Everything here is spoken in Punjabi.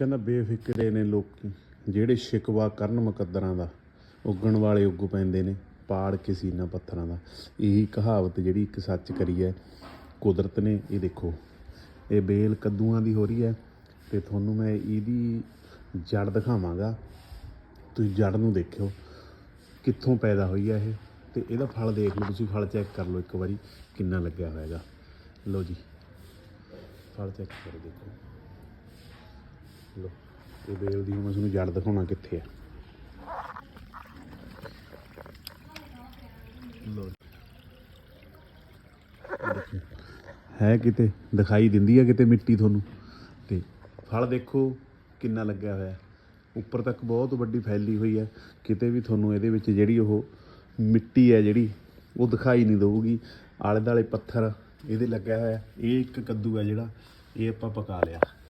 ਕਹਿੰਦਾ ਬੇਫਿਕਰੇ ਨੇ ਲੋਕ, ਜਿਹੜੇ ਸ਼ਿਕਵਾ ਕਰਨ ਮੁਕੱਦਰਾਂ ਦਾ, ਉੱਗਣ ਵਾਲੇ ਉੱਗ ਪੈਂਦੇ ਨੇ, ਪਾੜ ਕੇ ਸੀਨਾ ਪੱਥਰਾਂ ਦਾ। ਇਹੀ ਕਹਾਵਤ ਜਿਹੜੀ ਇੱਕ ਸੱਚ ਕਰੀ ਹੈ, ਕੁਦਰਤ ਨੇ, ਇਹ ਦੇਖੋ, ਇਹ ਬੇਲ ਕੱਦੂਆਂ ਦੀ ਹੋ ਰਹੀ ਹੈ, ਤੇ ਤੁਹਾਨੂੰ ਮੈਂ ਇਹਦੀ ਜੜ ਦਿਖਾਵਾਂਗਾ। ਤੁਸੀਂ ਜੜ ਨੂੰ ਦੇਖਿਓ, ਕਿੱਥੋਂ ਪੈਦਾ ਹੋਈ ਹੈ ਇਹ, ਤੇ ਇਹਦਾ ਫਲ ਦੇਖ ਲਓ, ਤੁਸੀਂ ਫਲ ਚੈੱਕ ਕਰ ਲਓ ਇੱਕ ਵਾਰੀ, ਕਿੰਨਾ ਲੱਗਿਆ ਹੋਇਆਗਾ ਲਓ ਜੀ, ਫਲ ਚੈੱਕ ਕਰੋ, ਦੇਖੋ। ਲੋ ਇਹ ਬੇਲ ਦੀ ਮੈਂ ਤੁਹਾਨੂੰ ਜੜ ਦਿਖਾਉਣਾ ਕਿੱਥੇ ਆ। ਲੋ ਹੈ ਕਿਤੇ, ਦਿਖਾਈ ਦਿੰਦੀ ਹੈ ਕਿਤੇ ਮਿੱਟੀ ਤੁਹਾਨੂੰ। ਤੇ ਫਲ ਦੇਖੋ ਕਿੰਨਾ ਲੱਗਿਆ ਹੋਇਆ। ਉੱਪਰ ਤੱਕ ਬਹੁਤ ਵੱਡੀ ਫੈਲੀ ਹੋਈ ਹੈ ਕਿਤੇ ਵੀ ਤੁਹਾਨੂੰ ਇਹਦੇ ਵਿੱਚ ਜਿਹੜੀ ਉਹ ਮਿੱਟੀ ਹੈ ਜਿਹੜੀ, ਉਹ ਦਿਖਾਈ ਨਹੀਂ ਦੇਊਗੀ। ਆਲੇ ਦਾਲੇ ਪੱਥਰ ਇਹਦੇ ਲੱਗਿਆ ਹੋਇਆ। ਇਹ ਇੱਕ ਕੱਦੂ ਹੈ ਜਿਹੜਾ, ਇਹ ਆਪਾਂ ਪਕਾ ਲਿਆ।